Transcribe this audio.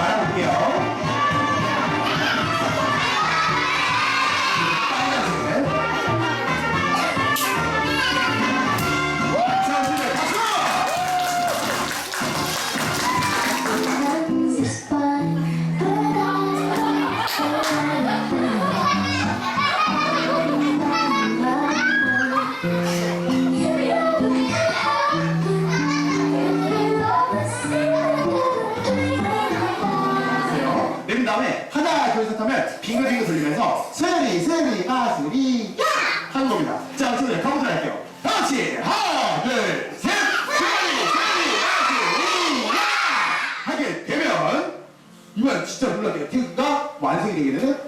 말해볼게요. 빨간색. 자, 친구들 둘셋 하면 빙글빙글 돌리면서 스리 스리 가스리 야 하는 겁니다. 자, 친구들 가보도록 할게요. 다 같이 하나 둘셋 스리 스리 가스리 야 하게 되면 이건 진짜 놀랄게요. 태극기가 완성이 되게 되는